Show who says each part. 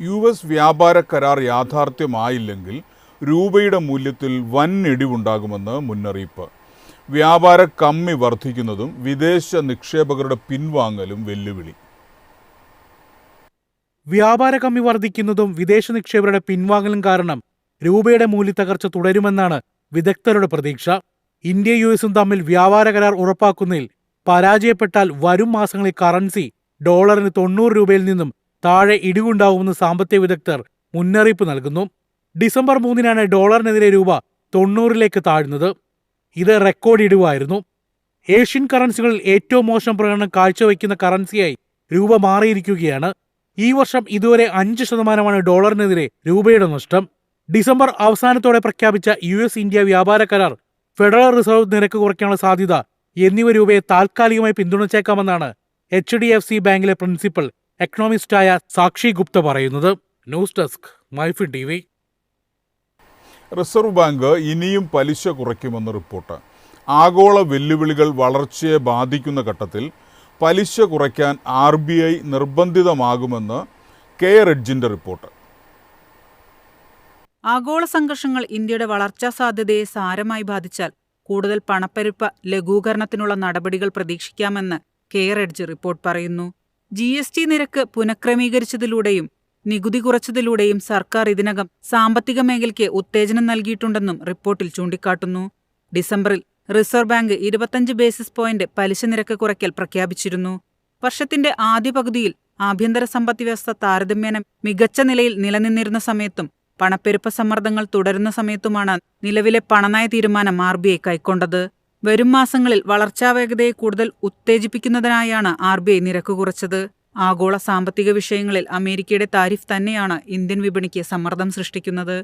Speaker 1: U S വ്യാപാര കരാർ യാഥാർത്ഥ്യമായില്ലെങ്കിൽ രൂപയുടെ മൂല്യത്തിൽ വൻ ഇടിവുണ്ടാകുമെന്ന് മുന്നറിയിപ്പ്. വ്യാപാര കമ്മി വർദ്ധിക്കുന്നതും വിദേശ നിക്ഷേപകരുടെ പിൻവാങ്ങലും വെല്ലുവിളി.
Speaker 2: വ്യാപാര കമ്മി വർദ്ധിക്കുന്നതും വിദേശ നിക്ഷേപകരുടെ പിൻവാങ്ങലും കാരണം രൂപയുടെ മൂല്യത്തകർച്ച തുടരുമെന്നാണ് വിദഗ്ധരുടെ പ്രതീക്ഷ. ഇന്ത്യ യു എസും തമ്മിൽ വ്യാപാര കരാർ ഉറപ്പാക്കുന്നതിൽ പരാജയപ്പെട്ടാൽ വരും മാസങ്ങളിൽ കറൻസി ഡോളറിന് തൊണ്ണൂറ് രൂപയിൽ നിന്നും താഴെ ഇടിവുണ്ടാവുമെന്ന് സാമ്പത്തിക വിദഗ്ധർ മുന്നറിയിപ്പ് നൽകുന്നു. ഡിസംബർ മൂന്നിനാണ് ഡോളറിനെതിരെ രൂപ തൊണ്ണൂറിലേക്ക് താഴ്ന്നത്. ഇത് റെക്കോർഡ് ഇടിവായിരുന്നു. ഏഷ്യൻ കറൻസികളിൽ ഏറ്റവും മോശം പ്രകടനം കാഴ്ചവെക്കുന്ന കറൻസിയായി രൂപ മാറിയിരിക്കുകയാണ്. ഈ വർഷം ഇതുവരെ അഞ്ച് ശതമാനമാണ് ഡോളറിനെതിരെ രൂപയുടെ നഷ്ടം. ഡിസംബർ അവസാനത്തോടെ പ്രഖ്യാപിച്ച യു എസ് ഇന്ത്യ വ്യാപാര കരാർ ഫെഡറൽ റിസർവ് നിരക്ക് കുറയ്ക്കാനുള്ള സാധ്യത എന്നിവ രൂപയെ താൽക്കാലികമായി പിന്തുണച്ചേക്കാമെന്നാണ് എച്ച് ഡി എഫ് സി ബാങ്കിലെ പ്രിൻസിപ്പൽ എക്കണോമിസ്റ്റായ സാക്ഷി ഗുപ്ത പറയുന്നത് news desk MyFin T V.
Speaker 1: Reserve Bank ഇനിയും പലിശ കുറയ്ക്കുമെന്ന് റിപ്പോർട്ട്. ആഗോള വെല്ലുവിളികൾ വളർച്ചയെ ബാധിക്കുന്ന ഘട്ടത്തിൽ പലിശ കുറയ്ക്കാൻ ആർ ബി ഐ നിർബന്ധിതമാകുമെന്ന് കെ റെഡ്ജിന്റെ റിപ്പോർട്ട്.
Speaker 3: ആഗോള സംഘർഷങ്ങൾ ഇന്ത്യയുടെ വളർച്ചാ സാധ്യതയെ സാരമായി ബാധിച്ചാൽ കൂടുതൽ പണപ്പെരുപ്പ ലഘൂകരണത്തിനുള്ള നടപടികൾ പ്രതീക്ഷിക്കാമെന്ന് കെ എഡ്ജ് റിപ്പോർട്ട് പറയുന്നു. ജി എസ് ടി നിരക്ക് പുനഃക്രമീകരിച്ചതിലൂടെയും നികുതി കുറച്ചതിലൂടെയും സർക്കാർ ഇതിനകം സാമ്പത്തിക മേഖലയ്ക്ക് ഉത്തേജനം നൽകിയിട്ടുണ്ടെന്നും റിപ്പോർട്ടിൽ ചൂണ്ടിക്കാട്ടുന്നു. ഡിസംബറിൽ റിസർവ് ബാങ്ക് ഇരുപത്തഞ്ച് ബേസിസ് പോയിന്റ് പലിശ നിരക്ക് കുറയ്ക്കൽ പ്രഖ്യാപിച്ചിരുന്നു. വർഷത്തിന്റെ ആദ്യ പകുതിയിൽ ആഭ്യന്തര സമ്പദ് വ്യവസ്ഥ താരതമ്യേന മികച്ച നിലയിൽ നിലനിന്നിരുന്ന സമയത്തും പണപ്പെരുപ്പ സമ്മർദ്ദങ്ങൾ തുടരുന്ന സമയത്തുമാണ് നിലവിലെ പണനയ തീരുമാനം ആർ ബി ഐ കൈക്കൊണ്ടത്. വരും മാസങ്ങളിൽ വളർച്ചാ വേഗതയെ കൂടുതൽ ഉത്തേജിപ്പിക്കുന്നതിനായാണ് ആർ ബി ഐ നിരക്ക് കുറച്ചത്. ആഗോള സാമ്പത്തിക വിഷയങ്ങളിൽ അമേരിക്കയുടെ താരിഫ് തന്നെയാണ് ഇന്ത്യൻ വിപണിക്ക് സമ്മർദ്ദം സൃഷ്ടിക്കുന്നത്.